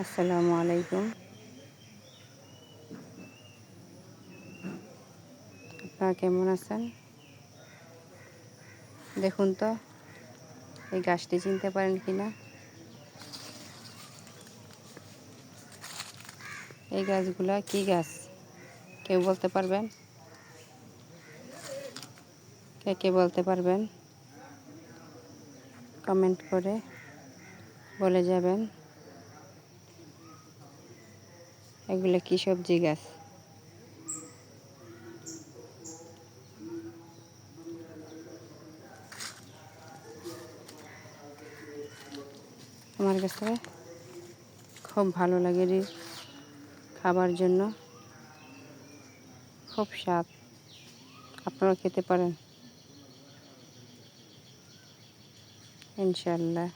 আসসালামু আলাইকুম। আপনারা কেমন আছেন? দেখুন তো, এই গাছটি চিনতে পারেন কি না এই গাছগুলা কি গাছ? কেউ বলতে পারবেন? কে কে বলতে পারবেন? কমেন্ট করে বলে যাবেন। এগুলো কি সবজি গাছ? আমার কাছে খুব ভালো লাগে রে খাবার জন্য। খুব স্বাদ। আপনারা খেতে পারেন। ইনশাল্লাহ